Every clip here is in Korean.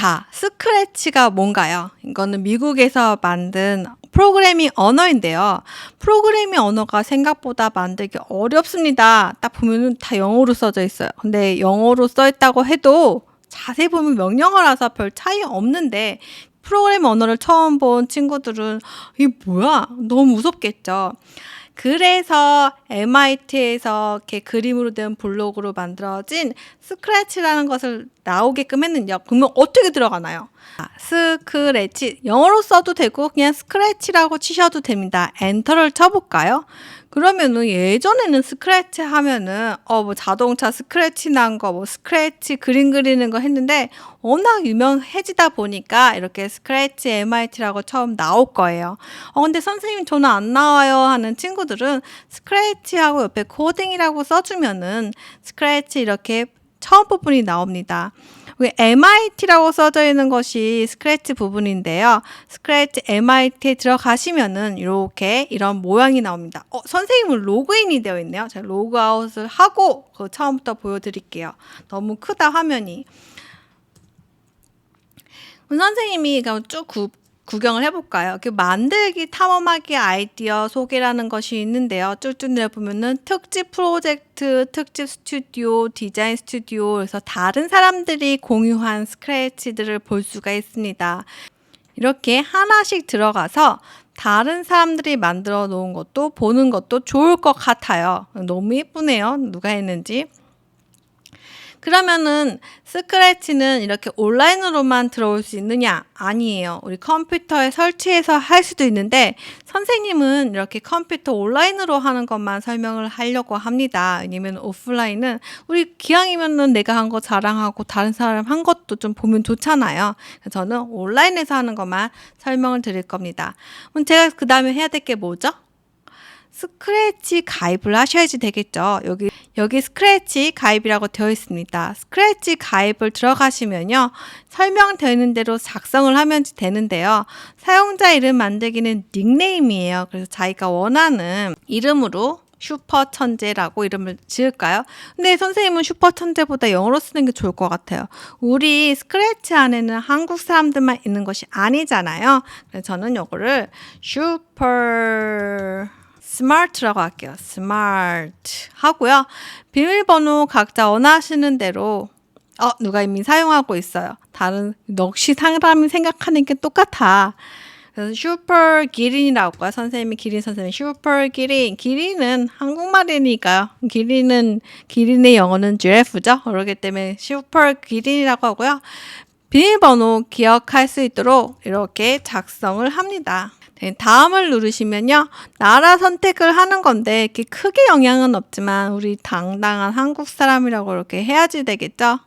자, 스크래치가 뭔가요? 이거는 미국에서 만든 프로그래밍 언어인데요. 프로그래밍 언어가 생각보다 만들기 어렵습니다. 딱 보면은 다 영어로 써져 있어요. 근데 영어로 써 있다고 해도 자세히 보면 명령어라서 별 차이 없는데 프로그래밍 언어를 처음 본 친구들은 이게 뭐야? 너무 무섭겠죠. 그래서 MIT에서 이렇게 그림으로 된 블록으로 만들어진 스크래치라는 것을 나오게끔 했는데요. 그러면 어떻게 들어가나요? 아, 스크래치 영어로 써도 되고 그냥 스크래치라고 치셔도 됩니다. 엔터를 쳐볼까요? 그러면은 예전에는 스크래치 하면은 어 뭐 자동차 스크래치 난 거 뭐 스크래치 그림 그리는 거 했는데 워낙 유명해지다 보니까 이렇게 스크래치 MIT라고 처음 나올 거예요. 어 근데 선생님 저는 안 나와요 하는 친구들은 스크래치하고 옆에 코딩이라고 써주면은 스크래치 이렇게 처음 부분이 나옵니다. 여기 MIT라고 써져 있는 것이 스크래치 부분인데요. 스크래치 MIT에 들어가시면은 이렇게 이런 모양이 나옵니다. 어, 선생님은 로그인이 되어 있네요. 제가 로그아웃을 하고 그 처음부터 보여드릴게요. 너무 크다 화면이. 선생님이 쭉 구, 구경을 해볼까요? 그 만들기 탐험하기 아이디어 소개라는 것이 있는데요. 쭉쭉 내려보면은 특집 프로젝트, 특집 스튜디오, 디자인 스튜디오, 그래서 다른 사람들이 공유한 스크래치들을 볼 수가 있습니다. 이렇게 하나씩 들어가서 다른 사람들이 만들어 놓은 것도 보는 것도 좋을 것 같아요. 너무 예쁘네요. 누가 했는지. 그러면은 스크래치는 이렇게 온라인으로만 들어올 수 있느냐? 아니에요. 우리 컴퓨터에 설치해서 할 수도 있는데 선생님은 이렇게 컴퓨터 온라인으로 하는 것만 설명을 하려고 합니다. 왜냐면 오프라인은 우리 기왕이면은 내가 한 거 자랑하고 다른 사람 한 것도 좀 보면 좋잖아요. 저는 온라인에서 하는 것만 설명을 드릴 겁니다. 그럼 제가 그 다음에 해야 될 게 뭐죠? 스크래치 가입을 하셔야지 되겠죠. 여기 여기 스크래치 가입이라고 되어 있습니다. 스크래치 가입을 들어가시면요. 설명되어 있는 대로 작성을 하면 되는데요. 사용자 이름 만들기는 닉네임이에요. 그래서 자기가 원하는 이름으로 슈퍼 천재라고 이름을 지을까요? 근데 선생님은 슈퍼 천재보다 영어로 쓰는 게 좋을 것 같아요. 우리 스크래치 안에는 한국 사람들만 있는 것이 아니잖아요. 그래서 저는 요거를 슈퍼 스마트라고 할게요. 스마트 하고요. 비밀번호 각자 원하시는 대로 어 누가 이미 사용하고 있어요. 다른 역시 사람이 생각하는 게 똑같아. 그래서 슈퍼 기린이라고 해요. 선생님이 기린 선생님 슈퍼 기린. 기린은 한국말이니까요. 기린은 기린의 영어는 GF죠. 그렇기 때문에 슈퍼 기린이라고 하고요. 비밀번호 기억할 수 있도록 이렇게 작성을 합니다. 네, 다음을 누르시면요. 나라 선택을 하는 건데 이렇게 크게 영향은 없지만 우리 당당한 한국 사람이라고 이렇게 해야지 되겠죠?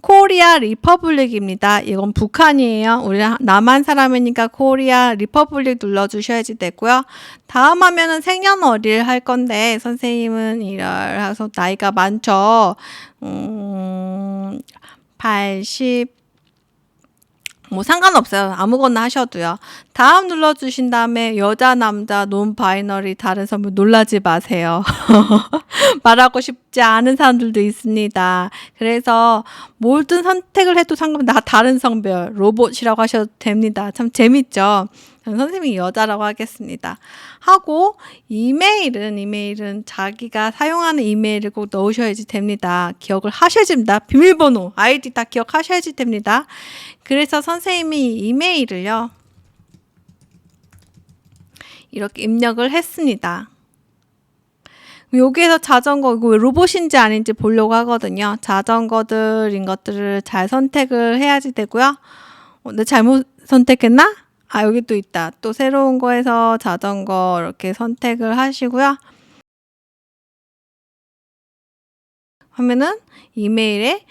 코리아 리퍼블릭입니다. 이건 북한이에요. 우리 남한 사람이니까 코리아 리퍼블릭 눌러주셔야지 되고요. 다음 화면은 생년월일 할 건데 선생님은 이래서 나이가 많죠. 음, 80 뭐 상관없어요. 아무거나 하셔도요. 다음 눌러주신 다음에 여자, 남자, 논 바이너리 다른 선물 놀라지 마세요. 말하고 싶지 않은 사람들도 있습니다. 그래서 모든 선택을 해도 상관, 나 다른 성별, 로봇이라고 하셔도 됩니다. 참 재밌죠? 선생님이 여자라고 하겠습니다. 하고 이메일은 이메일은 자기가 사용하는 이메일을 꼭 넣으셔야지 됩니다. 기억을 하셔야 됩니다. 비밀번호, 아이디 다 기억하셔야지 됩니다. 그래서 선생님이 이메일을요. 이렇게 입력을 했습니다. 여기에서 자전거 이거 로봇인지 아닌지 보려고 하거든요. 자전거들인 것들을 잘 선택을 해야지 되고요. 어, 내 잘못 선택했나? 아, 여기 또 있다. 또 새로운 거에서 자전거 이렇게 선택을 하시고요. 하면은 이메일에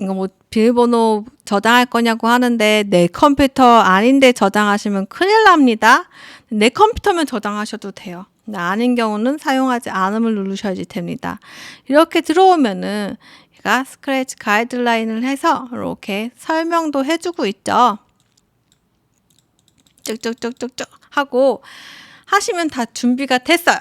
이거 뭐 비밀번호 저장할 거냐고 하는데 내 컴퓨터 아닌데 저장하시면 큰일 납니다. 내 컴퓨터면 저장하셔도 돼요. 아닌 경우는 사용하지 않음을 누르셔야지 됩니다. 이렇게 들어오면은 얘가 스크래치 가이드라인을 해서 이렇게 설명도 해주고 있죠. 쭉쭉쭉쭉쭉 하고 하시면 다 준비가 됐어요.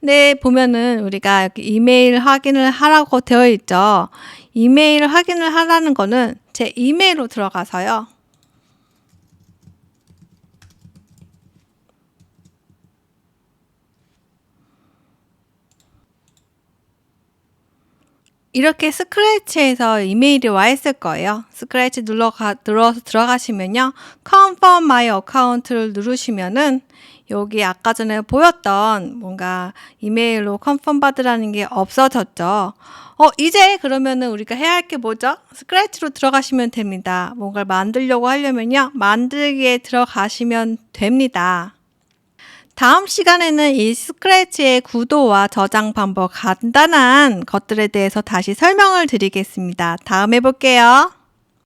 네, 보면은 우리가 이메일 확인을 하라고 되어 있죠. 이메일 확인을 하라는 거는 제 이메일로 들어가서요. 이렇게 스크래치에서 이메일이 와 있을 거예요. 스크래치 눌러가, 들어서 들어가시면요. Confirm my account를 누르시면은 여기 아까 전에 보였던 뭔가 이메일로 컨펌 받으라는 게 없어졌죠. 어, 이제 그러면은 우리가 해야 할 게 뭐죠? 스크래치로 들어가시면 됩니다. 뭔가를 만들려고 하려면요. 만들기에 들어가시면 됩니다. 다음 시간에는 이 스크래치의 구도와 저장 방법 간단한 것들에 대해서 다시 설명을 드리겠습니다. 다음에 볼게요.